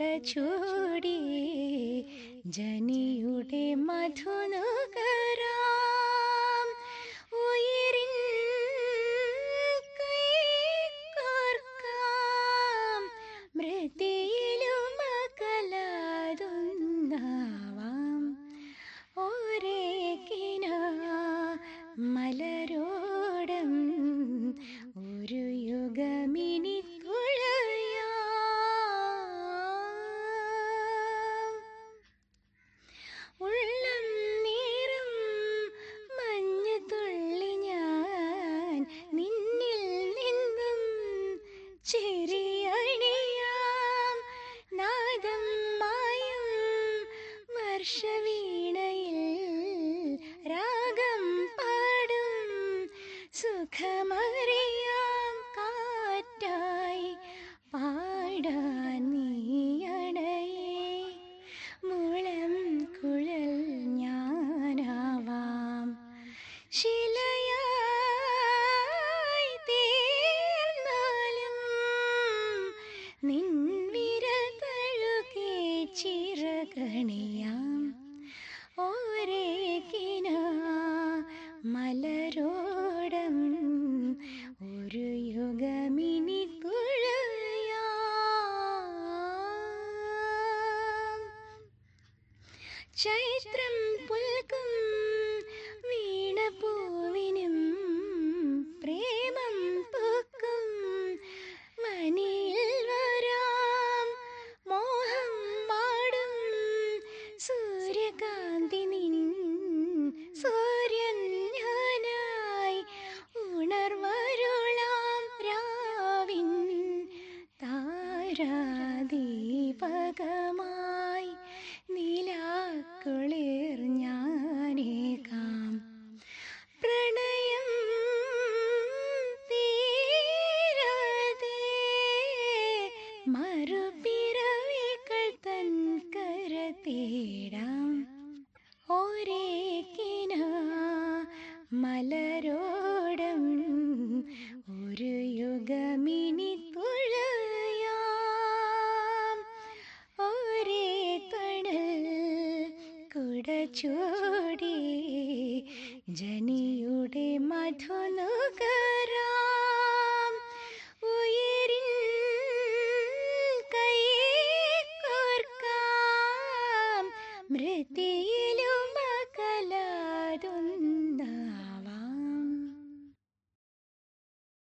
ुडी जनि उडे माधुन നിന്നിൽ നിന്നും ചെറിയണിയാം നാദം മായും വർഷവീണയിൽ ചൈത്രം പുൽക്കും വീണപൂവിനും പ്രേമം പൂക്കും. മനിയിൽ വരാം മോഹം മാടും സൂര്യകാന്തി നിൻ സൂര്യൻ ഞാനായി ഉണർവരുളാം രാവിൻ താരാദീപകമായി. മറുപിറവികൾ തൻ കര തേടാം. ഒരേ കിന മലരോടം ഒരു യുഗമിനി തുഴയാം. ഒരേ തണൽ കുട ചൂടി ജനിയുടെ മധുനുകരാം. कहते